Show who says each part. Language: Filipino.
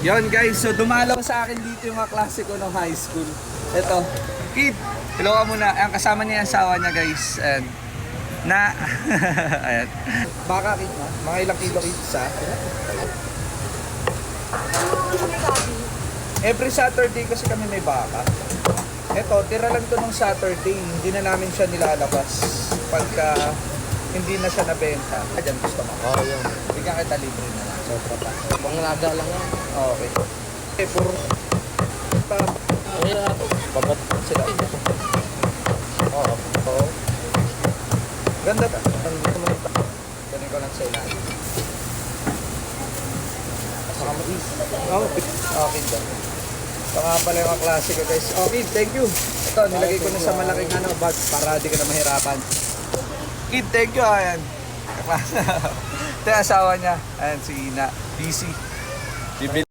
Speaker 1: Yon guys, so dumalaw sa akin dito yung mga klase ko ng high school. Ito, Kid, hello ka muna. Ang kasama niya yung asawa niya guys. And, na, ayan. Baka Kid na, mga ilang kilo Kid sa. Every Saturday kasi kami may baka. Ito, tira lang to nung Saturday. Hindi na namin siya nilalabas. Pagka hindi na siya nabenta. Ayan, gusto mo.
Speaker 2: Oh, yun.
Speaker 1: Bigyan kita libre na lang.
Speaker 2: Sobra pa. Panglaga lang yan.
Speaker 1: Okay. Eh, puro pa
Speaker 2: Ay, ah, babat
Speaker 1: sila. Oo. Oo. Ganda ka. Mo ito. Ganun ko lang sa ilalim.
Speaker 2: Saka mais.
Speaker 1: Oo. Okay daw. Ito nga pala yung klase ko guys. Okay, thank you. Ito, nilagay ko na sa malaking ano, bag para di ka na mahirapan. Kid, thank you. Ayan. Kaklase. Ito yung asawa niya. Ayan, si Ina. Busy.